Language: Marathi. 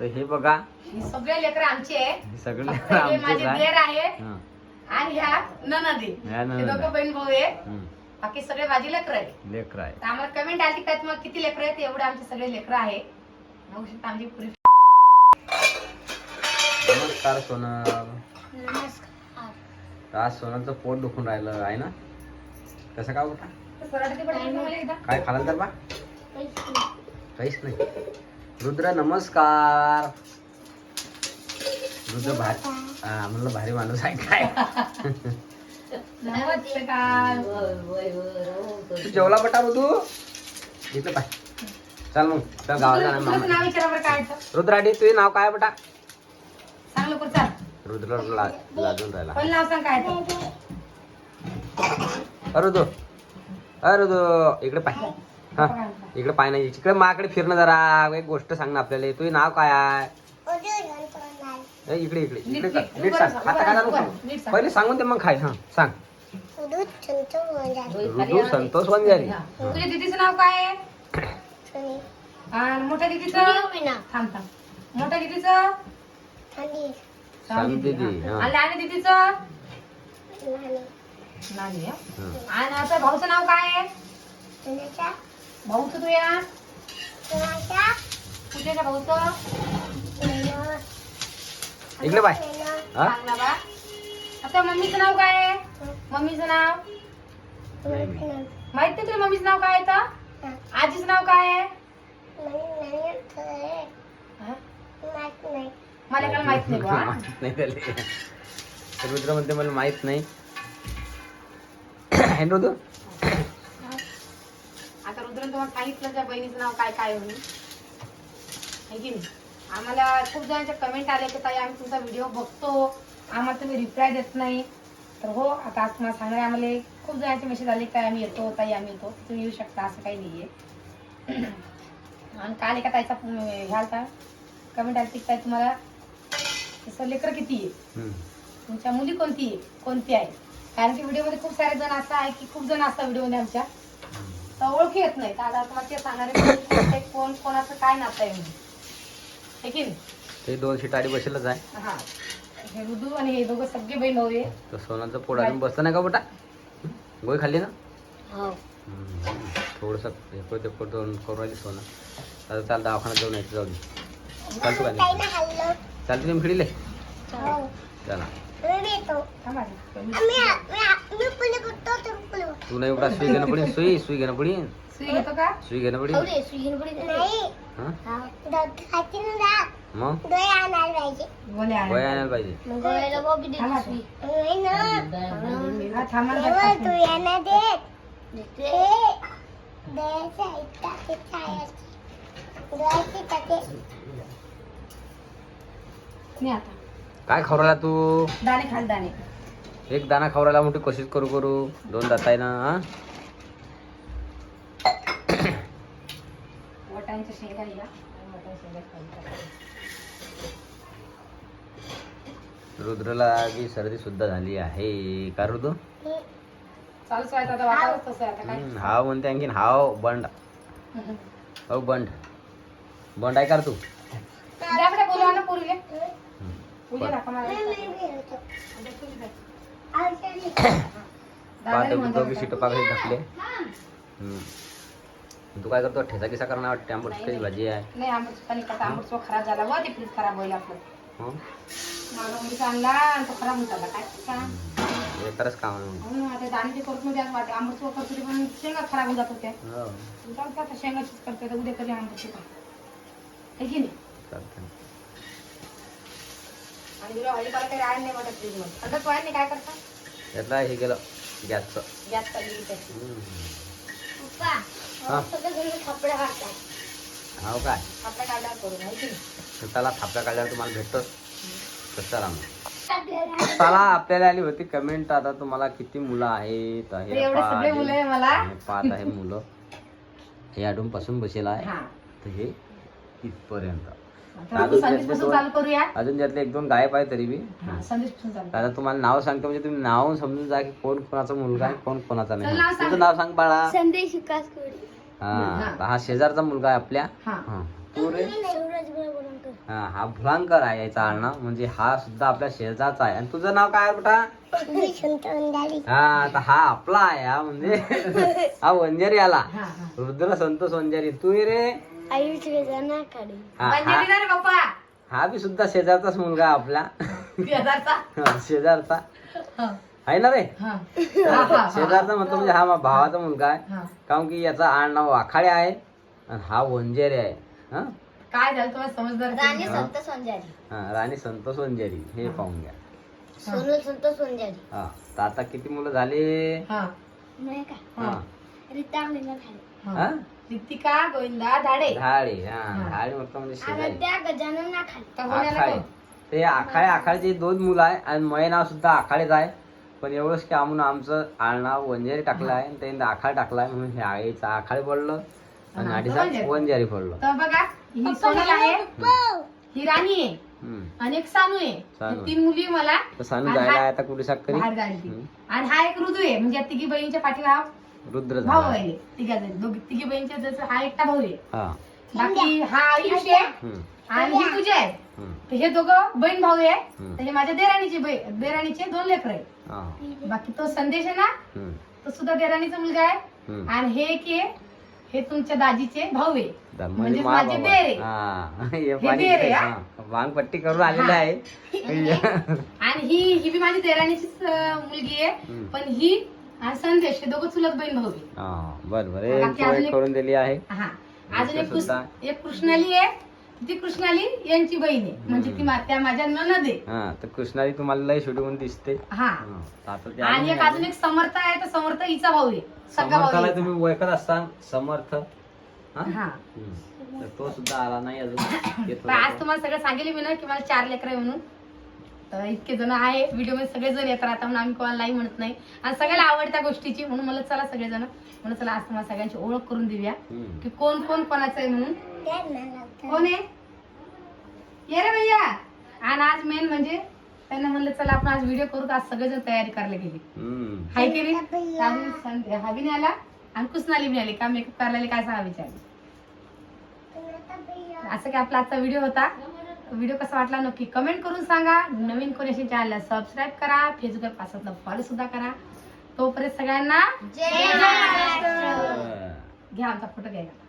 तर हे बघा. ही सगळे लेकर आमचे आहे हे सगळे फक्त हे आमचेच माझे आहे देर हा. आणि ह्या ननदी. ह्या हे दोघं आहे. बहीण भाऊ आहे हम्म. बाकी सगळे माझी लेकर आहे लेकर आहे तर आम्हाला कमेंट आली त्यात मग किती लेकर आहेत? एवढे आमचे सगळे लेकर आहे बघू शकता आमची पुरी नमस्कार सोनल. आज सोनलचं पोट दुखून राहिलं आहे ना? कसं काय होता मला एकदा काय खाला तर बा? काहीच नाही. रुद्र नमस्कार. रुद्र भारी हा म्हणलं भारी माणूस आहे काय? नमस्कार. तू जेवला बटा रुदू इथं पाय. चल मग चल गावात जाणार तुझं मामा. नाव विचारा बरं काय आहे तर. रुद्राडी तुझे नाव काय बटा? सांग लवकर चाल. रुद्र ला- लाजून राहिला. पहिलं नाव सांग काय आहे तर. अरे रुदू अरे रुदू इकडे पाय. हा इकडे पाय नाही इकडे माझ्याकडे फिरणं जरा एक गोष्ट सांग ना आपल्याला तुझे नाव काय आहे इकडे इकडे कर. नीट. सांग आता काय झालं सांग. पहिले सांगून दे मग खाय हा सांग रुदू संतोष वंजारी हा. तुझ्या दीदीचं नाव काय आहे आणि मोठ्या दीदीचं थांब थांब मोठ्या दीदीचं शांती दीदी, हा. आणि लहान दीदीचं नानी आहे. हा. आणि आता भाऊचं नाव काय आहे भाऊचं तुया तुझ्या भाऊचं इकडे पाय हा? सांग ना बा. आता मम्मीचं नाव काय आहे? मम्मीचं नाव? माहीत नाही तुला मम्मीचं नाव काय आहे तर? आजीचं नाव काय आहे? हा? मला काय माहीत नाही बा माहीत नाही त्याले. तर रुद्र म्हणते मला माहीत नाही. है ना रुद्र आता रुद्रन तुम्हाला सांगितलं त्या बहिणीचं नाव काय काय म्हणून. है की नाही? आम्हाला खूप जणांच्या कमेंट आले की ताई आम्ही तुमचा व्हिडिओ बघतो. आम्हाला तुम्ही रिप्लाय देत नाही. तर हो आता आज तुम्हाला सांगणार आहे, आम्हाला खूप जणांचे मेसेज आले काय आम्ही येतो ताई आम्ही येतो. तुम्ही येऊ शकता असं काही नाहीये. आणि काल एका ताईचा ह्या आलता कमेंट आली की ताई तुम्हाला तसं लेकर किती आहे. तुमच्या मुली कोणती आहे? कोणती आहे? कारण की व्हिडिओमध्ये खूप सारे जण असं आहे की खूप जण असतात व्हिडिओमध्ये आमच्या. तर ओळखी येत नाही तर आता तुम्हाला ते सांगणार कोण कोणाचं काय नातं आहे म्हणून. है की ते दोन शिटाडी बसेलच आहे. हा. हे रुदू आणि हे दोघं सगळे बहीण आहे तर सोनाचं पोट अजून बसलं नाही का बेटा? गोळी खाल्ली ना? थोडस एकोड तेकोड दोन करून राहिली सोनं. आता चाल दवाखान्यात जाऊन यायचं जाऊ दे. चालतो का नाही? चालतो तुम्ही फिरले चला. थांबा रे. तू नाही एवढा सुई घेणं पडेल सुई सुई घेणं पडेल सुई घेतो का? सुई घेणं पडेल हा? मग? गोळ्या गोळी आणायला. पाहिजे. थांबा रे. हा, थांबा रे, थांबा. नाही आता. काय खाऊ राहिला तू? दाणे खाल दाणे. एक दाना खाऊ राहिला मोठी कोशिश करू करू. दोन दात आहे ना? हा रुद्रला बी सर्दी सुद्धा झाली आहे. का रुद्र? हाव म्हणते आणखीन. हाव बंड. हो बंड. बंड आहे का तू त्याकडे बोलवा ना पूर्वी हम्म. पूजा दाखवा मला पाहते दोघी. शिट पाकळी टाकले. तू काय करतो? ठेचा किसा करणार वाटते? आंबट काही भाजी आहे? नाही आंबट पाणी करता. आंबट चो खराब झाला. व ते फ्रीज खराब होईल आपलं. हो? माझा मुलीचा आणला आणि तो खराब होत आला काय हे खरंच काम आहे आता दाणे ते करत मध्ये वाटते. आंबट करतो पण शेंगा खराब जात होत्या हो. जाऊ आता शेंगाचीच करते. उद्या कधी आंबट का है की नाही? आणि बिरो हळीपाला काही राहायला नाही वाटत फ्रीजमध्ये थंडच व्हायला नाही. काय करता? त्यातला हे गेलं गॅसचं. गॅस त्याची. हा. काय? काढल्यावर करू त्याला थापल्या काढल्यावर तुम्हाला भेटतो? तर चला मग चला आपल्याला आली होती कमेंट आता तुम्हाला किती मुलं आहेत? हे एवढे सगळे मुलं आहे मला. हे पाहत आहे मुलं. हे अडून पासून बसेल आहे. हा. तर हे इथपर्यंत. आपण चालू करूया. अजून त्यातले एक दोन गायब आहे तरी बी. हा संदेशपासून चालू आता तुम्हाला नाव सांगतो म्हणजे तुम्ही नाव समजून जा की कोण कोणाचा मुलगा आहे कोण कोणाचा चल नाही नाव सांग. तुझं नाव सांग बाळा. संदेश विकास कोळी. हा हा. शेजारचा मुलगा आहे आपल्या. हा. हा. तू रे. हा हा भुलांकर आहे याचा आडनाव म्हणजे हा सुद्धा आपल्या शेजारचा आहे. आणि तुझं नाव काय आहे बेटा हा तर हा आपला आहे हा म्हणजे. हा वंजारी आला. हा हा. रुद्र संतोष वंजारी तू रे. हा म्हणजे हा ना रे बाप्पा. हा बी सुद्धा शेजारचाच मुलगा आपला. शेजारचा? हा, शेजारचा. हा. आहे ना रे? हा. हा, हा. शेजारचा म्हटलं म्हणजे हा मा- भावाचा मुलगा आहे. हा. कारण की याचा आडनाव आखाडे आहे आणि हा वंजेरी आहे. हा? काय झालं तुम्हाला समजदार हा, राणी संतोष वंजारी हे पाहून घ्या. हा तर आता किती मुलं झाले? हा. हा. हा. हा? रितिका गोविंदा धाडे. धाडे हा. धाडे म्हटलं म्हणजे शेजारी तर होण्याला आखाडे. नको. ते आखाडे आखाडे दोन मुलं आहे आणि मय नाव सुद्धा आखाडेच आहे. पण एवढंच की आम्ही आमचं आडनाव वंजारी टाकलं आहे आणि त्यांनी आखाड टाकलाय म्हणून हे आईचं आखाडे पडलं आणि हा, आडीचा वंजारी. वंजारी पडलं. तर बघा ही सोनल आहे ही राणी आहे हम्म. आणि एक सानू आहे. सानू. हे तीन मुली आहे मला. तर सानू आणि जायला हा- आहे आता कुठे साखरी बाहेर जायला ती. आणि हा एक ऋतू आहे म्हणजे तिघी बहिणीच्या पाठीला हा रुद्र भाऊ झाला आहे तिघा दोघी तिघी बहिणीच्या जसं हा एकटा भाऊ आहे हा बाकी हा आयुष आहे हम्म. आणि ही पूजा आहे हम्म. तर हे दोघं बहीण भाऊ आहे. तर हे माझ्या देराणीचे बहीण देराणीचे दोन लेकर आहे हा. बाकी तो संदेश आहे ना हम्म. तो सुद्धा देराणीचा मुलगा आहे हम्म. आणि हे एक आहे हे तुमच्या दाजीचे भाऊ आहे दा- म्हणजे म्हणजे मा माझे बाबा. बेर आहे. हा. हे पाणी बेर करून आलेले आहे आणि ही ही बी माझी देराणीचीच अं, मुलगी आहे हम्म. पण ही आणि संदेश हे दोघं चुलत बहीण भाऊ आहे हा बर बर. बाकी अजून एक- करून दिली आहे. हा. अजून एक कृष्ण- सुद्धा- एक कृष्णाली आहे. ती कृष्णाली यांची बहीण आहे. म्हणजे ती मा- त्या माझ्या ननद आहे. हा तर कृष्णाली तुम्हाला लय शूटिंग दिसते. हा. हा, तर आता ते आणि एक अजून एक समर्थ आहे तर समर्थ हिचा भाऊ आहे. सगळा भाऊ समर्थाला आहे तुम्ही ओळखत असता समर्थ. हा? हा. हम्म. तर तो सुद्धा आला नाही अजून. येत पण होता आज तो. तुम्हाला सगळं सांगेल मी ना की मला चार लेकर म्हणून. तर इतके जण आहे. व्हिडिओमध्ये सगळेजण येतात. आता म्हणून आम्ही कोणाला नाही म्हणत नाही. आणि सगळ्याला आवड त्या गोष्टीची. म्हणून मला चला सगळेजण. म्हणून चला आज तुम्हाला सगळ्यांची ओळख करून देऊया. की कोण कोण कोणाचं आहे म्हणून? कोण आहे? ये रे भैया. आणि आज मेन म्हणजे त्यांना म्हणलं चला आपण आज व्हिडिओ करू. तर आज सगळेजण तयारी करायला गेली. हाय की नाही? अजून सं- हवी नाही? आला? आणि कुसनाली बी आली. का मेकअप करायला काय सांगा विचारली? असं की आपला आजचा व्हिडिओ होता? व्हिडिओ कसा वाटला नक्की कमेंट करून सांगा. नवीन कोणी चॅनलला सबस्क्राईब करा. फेसबुक पासतला फॉलो सुद्धा करा. तोपर्यंत सगळ्यांना. घ्या आमचा फोटो घ्यायला.